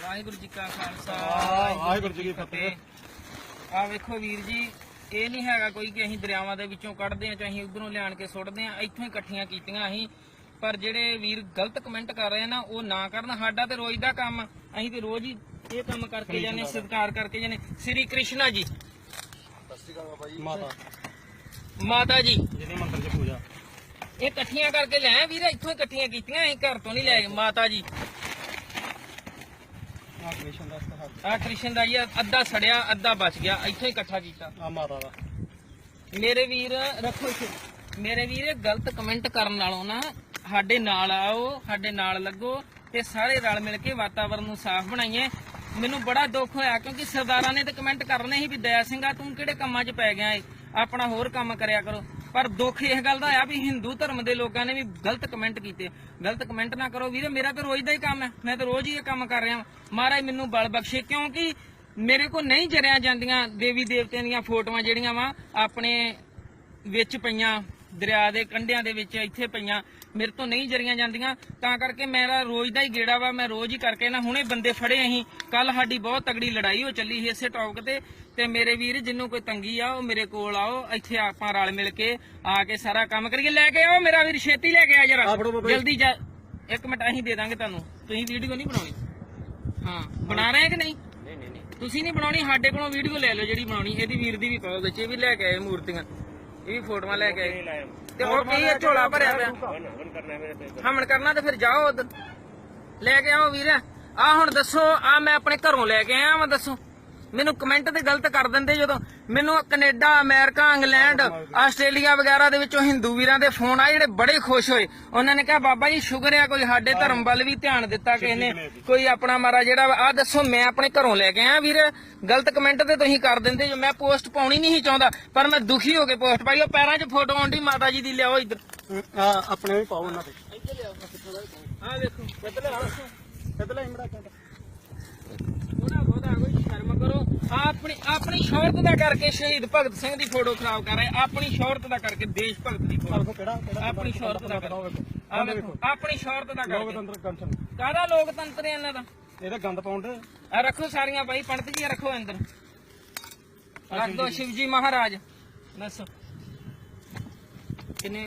ਵਾਹਿਗੁਰੂ ਜੀ ਕਾ ਖਾਲਸਾ ਵਾਹਿਗੁਰੂ ਜੀ ਕੀ ਫਤਿਹ। ਆ ਵੇਖੋ ਵੀਰ ਜੀ ਇਹ ਨਹੀਂ ਹੈਗਾ ਕੋਈ ਕਿ ਅਸੀਂ ਦਰਿਆਵਾਂ ਦੇ ਵਿੱਚੋਂ ਕੱਢਦੇ ਆ ਚਾਹੇ ਉਧਰੋਂ ਲਿਆਣ ਕੇ ਸੁੱਟਦੇ ਆ ਇੱਥੋਂ ਹੀ ਇਕੱਠੀਆਂ ਕੀਤੀਆਂ ਅਸੀਂ। ਪਰ ਜਿਹੜੇ ਵੀਰ ਗਲਤ ਕਮੈਂਟ ਕਰ ਰਹੇ ਆ ਨਾ ਉਹ ਨਾ ਕਰਨ ਸਾਡਾ ਤੇ ਰੋਜ਼ ਦਾ ਕੰਮ ਆ। ਅਸੀਂ ਤੇ ਰੋਜ਼ ਹੀ ਇਹ ਕੰਮ ਕਰਕੇ ਜਾਂਦੇ ਸਤਿਕਾਰ ਕਰਕੇ ਜਾਂਦੇ। ਸ੍ਰੀ ਕ੍ਰਿਸ਼ਨਾ ਜੀ। ਮਾਤਾ। ਮਾਤਾ ਜੀ। ਜਿਹਦੇ ਮੰਦਰ 'ਚ ਪੂਜਾ। ਇਹ ਇਕੱਠੀਆਂ ਕਰਕੇ ਲੈ ਵੀਰ ਇੱਥੋਂ ਇਕੱਠੀਆਂ ਕੀਤੀਆਂ ਅਸੀਂ ਘਰ ਤੋਂ ਨਹੀਂ ਲੈ ਗਏ ਮਾਤਾ ਜੀ। ਆ ਕ੍ਰਿਸ਼ਨ ਦਾ ਸਹਾਰ ਆ ਕ੍ਰਿਸ਼ਨ ਦਾ ਜੀ ਅੱਧਾ ਸੜਿਆ ਅੱਧਾ ਬਚ ਗਿਆ ਇੱਥੋਂ ਇਕੱਠਾ ਕੀਤਾ। ਆ ਮਾਤਾ ਦਾ। ਮੇਰੇ ਵੀਰ ਰੱਖੋ ਇੱਥੇ। ਮੇਰੇ ਵੀਰ ਇਹ ਗਲਤ ਕਮੈਂਟ ਕਰਨ ਨਾਲੋਂ ਨਾ ਸਾਡੇ ਨਾਲ ਆਓ ਸਾਡੇ ਨਾਲ ਲੱਗੋ ਤੇ ਸਾਰੇ ਰਲ ਮਿਲ ਕੇ ਵਾਤਾਵਰਨ ਨੂੰ ਸਾਫ਼ ਬਣਾਈਏ। ਮੈਨੂੰ ਬੜਾ ਦੁੱਖ ਹੋਇਆ ਕਿਉਂਕਿ ਸਰਦਾਰਾਂ ਨੇ ਤੇ ਕਮੈਂਟ ਕਰਨੇ ਸੀ ਵੀ ਦਇਆ ਸਿੰਘਾ ਤੂੰ ਕਿਹੜੇ ਕੰਮਾਂ 'ਚ ਪੈ ਗਿਆ ਏ? ਆਪਣਾ ਹੋਰ ਕੰਮ ਕਰਿਆ ਕਰੋ। ਪਰ ਦੁੱਖ ਇਸ ਗੱਲ ਦਾ ਆ ਵੀ ਹਿੰਦੂ ਧਰਮ ਦੇ ਲੋਕਾਂ ਨੇ ਵੀ ਗਲਤ ਕਮੈਂਟ ਕੀਤੇ। ਗਲਤ ਕਮੈਂਟ ਨਾ ਕਰੋ ਵੀਰੇ, ਮੇਰਾ ਤਾਂ ਰੋਜ਼ ਦਾ ਹੀ ਕੰਮ ਹੈ। ਮੈਂ ਤਾਂ ਰੋਜ਼ ਹੀ ਇਹ ਕੰਮ ਕਰ ਰਿਹਾ ਹਾਂ ਮਹਾਰਾਜ ਮੈਨੂੰ ਬਲ ਬਖਸ਼ੇ, ਕਿਉਂਕਿ ਮੇਰੇ ਕੋਲ ਨਹੀਂ ਜਰਿਆ ਜਾਂਦੀਆਂ ਦੇਵੀ ਦੇਵਤਿਆਂ ਦੀਆਂ ਫੋਟੋਆਂ ਜਿਹੜੀਆਂ ਵਾ, ਆਪਣੇ ਵਿੱਚ ਪਈਆਂ। ਦਰਿਆ ਦੇ ਕੰਢਿਆਂ ਦੇ ਵਿੱਚ ਇੱਥੇ ਪਈਆਂ ਮੇਰੇ ਤੋਂ ਨਹੀਂ ਜਰੀਆਂ ਜਾਂਦੀਆਂ। ਤਾਂ ਕਰਕੇ ਮੇਰਾ ਰੋਜ਼ ਦਾ ਹੀ ਗੇੜਾ ਵਾ ਮੈਂ ਰੋਜ਼ ਹੀ ਕਰਕੇ ਨਾ ਹੁਣੇ ਬੰਦੇ ਫੜੇ ਅਸੀਂ। ਕੱਲ ਸਾਡੀ ਬਹੁਤ ਤਗੜੀ ਲੜਾਈ ਹੋ ਚੱਲੀ ਸੀ ਇਸੇ ਟੌਪਿਕ ਤੇ। ਤੇ ਮੇਰੇ ਵੀਰ ਜਿੰਨੂੰ ਕੋਈ ਤੰਗੀ ਆ ਉਹ ਮੇਰੇ ਕੋਲ ਆਓ ਇੱਥੇ ਆਪਾਂ ਰਲ ਮਿਲ ਕੇ ਆ ਕੇ ਸਾਰਾ ਕੰਮ ਕਰੀਏ। ਲੈ ਕੇ ਆਓ ਮੇਰਾ ਵੀਰ ਛੇਤੀ ਲੈ ਕੇ ਆ ਜਰਾ। ਜਲਦੀ ਜਾ ਇੱਕ ਮਿੰਟ ਅਸੀਂ ਦੇ ਦਾਂਗੇ ਤੁਹਾਨੂੰ। ਤੁਸੀਂ ਵੀਡੀਓ ਨਹੀਂ ਬਣਾਉਣੀ? ਹਾਂ ਬਣਾ ਰਹੇ ਕਿ ਨਹੀਂ? ਨਹੀਂ ਨਹੀਂ ਤੁਸੀਂ ਨਹੀਂ ਬਣਾਉਣੀ ਸਾਡੇ ਕੋਲੋਂ ਵੀਡੀਓ ਲੈ ਲਓ ਜਿਹੜੀ ਬਣਾਉਣੀ। ਇਹਦੀ ਵੀਰ ਦੀ ਵੀ ਪਾਓ ਵਿੱਚ ਇਹ ਵੀ ਲੈ ਕੇ ਆਏ ਮੂਰਤੀਆਂ। ਇਹ ਵੀ ਫੋਟੋਆਂ ਲੈ ਕੇ ਆਏ। ਤੇ ਉਹ ਕੀ ਹੈ ਝੋਲਾ ਭਰਿਆ ਪਿਆ। ਹਮਣ ਕਰਨਾ ਤੇ ਫਿਰ। ਜਾਓ ਉਧਰ। ਲੈ ਕੇ ਆਓ ਵੀਰ। ਆ ਹੁਣ ਦੱਸੋ ਆ ਮੈਂ ਆਪਣੇ ਘਰੋਂ ਲੈ ਕੇ ਆਇਆ ਮੈਂ ਦੱਸੋ। ਮੈਨੂੰ ਕਮੈਂਟ ਤੇ ਗਲਤ ਕਰ ਦਿੰਦੇ ਜਦੋਂ। ਮੈਨੂੰ ਕੈਨੇਡਾ ਅਮਰੀਕਾ ਇੰਗਲੈਂਡ ਆਸਟ੍ਰੇਲੀਆ ਵਗੈਰਾ ਦੇ ਵਿੱਚੋਂ ਹਿੰਦੂ ਵੀਰਾਂ ਦੇ ਫੋਨ ਆਏ ਜਿਹੜੇ ਬੜੇ ਖੁਸ਼ ਹੋਏ। ਉਹਨਾਂ ਨੇ ਕਿਹਾ ਬਾਬਾ ਜੀ ਸ਼ੁਕਰ ਆ ਕੋਈ ਸਾਡੇ ਧਰਮ ਵੱਲ ਵੀ ਧਿਆਨ ਦਿੱਤਾ ਕਿਸੇ ਨੇ। ਕੋਈ ਆਪਣਾ ਮਾਰਾ ਜਿਹੜਾ ਆ ਦੱਸੋ ਮੈਂ ਆਪਣੇ ਘਰੋਂ ਲੈ ਕੇ ਆਇਆ ਵੀਰ। ਗਲਤ ਕਮੈਂਟ ਤੇ ਤੁਸੀਂ ਕਰ ਦਿੰਦੇ ਜੋ ਮੈਂ ਪੋਸਟ ਪਾਉਣੀ ਨਹੀਂ ਸੀ ਚਾਹੁੰਦਾ ਪਰ ਮੈਂ ਦੁਖੀ ਹੋ ਕੇ ਪੋਸਟ ਪਾਈ। ਉਹ ਪੈਰਾਂ 'ਚ ਫੋਟੋ ਆਉਂਦੀ ਮਾਤਾ ਜੀ ਦੀ ਲਿਆਓ ਇੱਧਰ। ਆਪਣੇ ਵੀ ਪਾਓ ਉਹਨਾਂ ਤੇ ਆ ਦੇਖੋ ਕਿੱਧਰ ਆ ਕਿੱਧਰ ਲੈ ਇਮੜਾ ਕਹਿੰਦਾ ਥੋੜਾ ਬਹੁਤਾ ਕੋਈ ਸ਼ਰਮ ਕਰੋ ਆਪਣੀ ਆਪਣੀ ਸ਼ੌਹਰਤ ਦਾ ਕਰਕੇ ਸ਼ਹੀਦ ਭਗਤ ਸਿੰਘ ਦੀ ਫੋਟੋ ਖਰਾਬ ਕਰ ਰਹੇ। ਆਪਣੀ ਸ਼ੌਹਰਤ ਦਾ ਕਰਕੇ ਦੇਸ਼ ਭਗਤ ਦੀ ਫੋਟੋ। ਕਿਹੜਾ ਆਪਣੀ ਸ਼ੌਹਰਤ ਦਾ ਕਰਕੇ। ਆ ਵੇਖੋ ਆਪਣੀ ਸ਼ੌਹਰਤ ਦਾ ਕਰਕੇ। ਲੋਕਤੰਤਰ ਕੰਠਨ ਕਾਹਦਾ ਲੋਕਤੰਤਰ ਹੈ ਇਹਨਾਂ ਦਾ? ਇਹਦਾ ਗੰਦ ਪਾਉਂਦੇ ਆ ਰੱਖੋ ਸਾਰੀਆਂ ਬਾਈ ਪੰਡਤ ਜੀ ਰੱਖੋ ਅੰਦਰ। ਰੱਖ ਦੋ ਸ਼ਿਵ ਜੀ ਮਹਾਰਾਜ। ਦੱਸੋ। ਕਿੰਨੇ